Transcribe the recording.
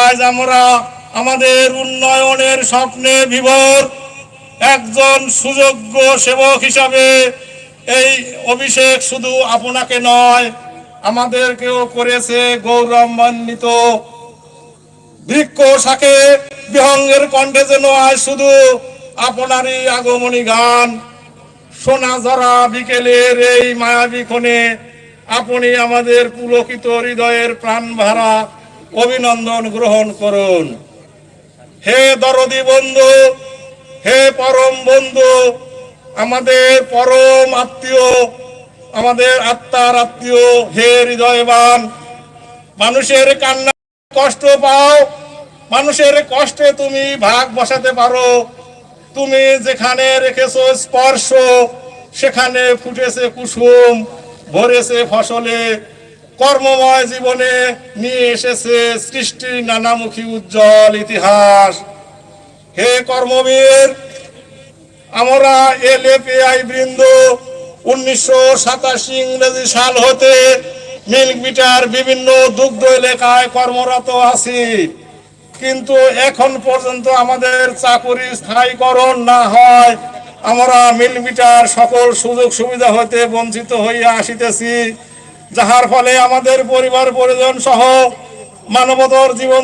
আজ আমরা আমাদের উন্নয়নের স্বপ্নে বিভোর একজন সুযোগ্য সেবক হিসাবে এই অভিষেক শুধু আপনাকে নয়, আমাদেরকেও করেছে গৌরবান্বিত। বৃক্ষ শাকে বিহঙ্গের কণ্ঠে যেন আজ শুধু আপনারই আগমনী গান। সোনা জরা বিকেলের এই মায়াবী ক্ষণে আপনি আমাদের পুলকিত হৃদয়ের প্রাণ ভরা অভিনন্দন গ্রহণ করুন। হে দরদি বন্ধু, হে পরম বন্ধু, আমাদের পরম আত্মীয়, আমাদের আত্মার আত্মীয়, হে হৃদয়বান, মানুষের কান্না কষ্ট পাও, মানুষের কষ্টে তুমি ভাগ বসাতে পারো। তুমি যেখানে রেখেছো স্পর্শ, সেখানে ফুটেছে কুসুম, ভরেছে ফসলে কর্মময় জীবনে নিয়ে এসেছে সৃষ্টির নানামুখী উজ্জ্বল ইতিহাস। হে কর্মবীর, আমরা এলএপিআই বৃন্দ উনিশশো সাতাশি ইংরেজি সাল হতে মিল্ক বিটার বিভিন্ন দুগ্ধ এলাকায় কর্মরত আছি। কিন্তু এখন পর্যন্ত আমাদের চাকুরি স্থায়ীকরণ না হয়, আমরা মিল্ক বিটার সকল সুযোগ সুবিধা হতে বঞ্চিত হইয়া আসিতেছি। যাহার ফলে আমাদের পরিবার পরিজন সহ মানবতর জীবন